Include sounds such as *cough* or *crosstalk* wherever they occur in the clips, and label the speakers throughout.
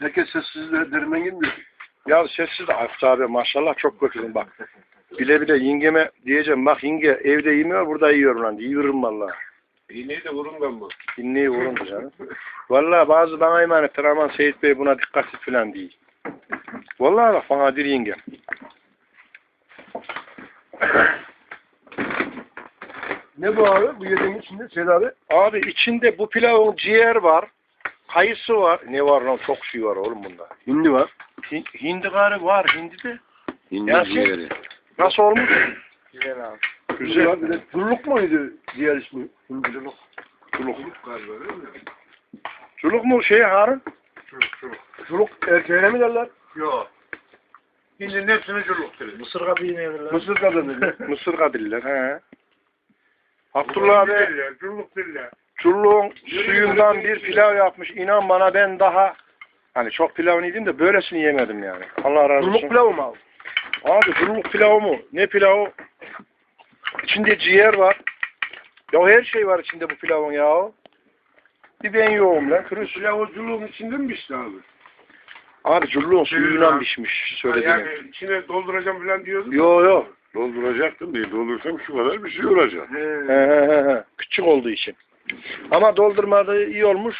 Speaker 1: Herkes sessiz de derime girmiyor.
Speaker 2: Ya sessiz Aykut abi maşallah çok kötüydün bak. Bile bile yengeme diyeceğim bak yenge evde yemiyor burada yiyorum lan yürürüm valla.
Speaker 1: İğneyi de vurun ben bu.
Speaker 2: Dinleyi vurun canım. Valla bazı bana emanetler aman Seyit Bey buna dikkat et falan değil. Valla bak bana dir yengem.
Speaker 1: Ne bu abi? Bu yediğin içinde Seyit abi.
Speaker 2: Abi içinde bu pilavın ciğer var. Kayısı var. Ne var lan çok şey var oğlum bunda.
Speaker 1: Hindi var.
Speaker 2: Hi- Hindi garı var hindi de.
Speaker 1: Hindi
Speaker 2: Yasin.
Speaker 1: ciğeri.
Speaker 2: Nasıl olmuş?
Speaker 3: Güzel abi.
Speaker 1: Güzel. Var, bir de Turluk muydu diğer ismi? Hindi.
Speaker 2: Culuk.
Speaker 1: galiba değil mi?
Speaker 2: Culuk mu şey Harun?
Speaker 1: Turluk erkeğine mi derler?
Speaker 3: Yok. Hindinin hepsini cürlük deriz. Mısır kabı yemeyebilirler.
Speaker 1: Mısır kadını. *laughs*
Speaker 2: Mısır kadiller he. Abdullah abi
Speaker 3: Derler, cürlük derler.
Speaker 2: Culluğun suyundan bir pilav yapmış. İnan bana ben daha hani çok pilavını yedim de böylesini yemedim yani. Allah razı olsun.
Speaker 1: Turluk pilavı mı abi?
Speaker 2: Abi culluk pilavı mu? Ne pilavı? İçinde ciğer var. Ya her şey var içinde bu pilavın ya. Bir ben yoğum lan. Kırış.
Speaker 1: Pilavculuğun içinde mi pişti abi?
Speaker 2: Abi culluğun suyuyla pişmiş söylediğim.
Speaker 3: Yani içine dolduracağım falan diyordun.
Speaker 2: Yo yo.
Speaker 4: Dolduracaktım değil. Doldursam şu kadar bir şey olacak.
Speaker 2: He, he, he, he. Küçük olduğu için. Ama doldurmadığı iyi olmuş.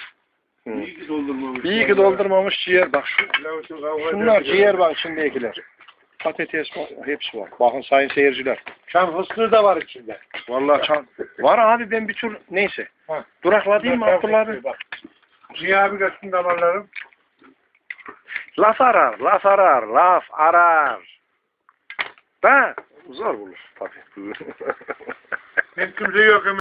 Speaker 2: Hı.
Speaker 1: İyi ki doldurmamış.
Speaker 2: İyi ki doldurmamış ciğer. Bak şu, şunlar ciğer var içindekiler. Patates var. Hepsi var. Bakın sayın seyirciler.
Speaker 3: Çam fıstığı da var içinde.
Speaker 2: Vallahi çan. Var abi ben bir tür neyse.
Speaker 3: Ha.
Speaker 2: Durakladayım mı
Speaker 3: Çam
Speaker 2: Abdullah abi?
Speaker 3: bak. Ziya abi görsün damarlarım.
Speaker 2: Laf arar, laf arar, laf arar. Da zor bulur tabii.
Speaker 3: Kimse yok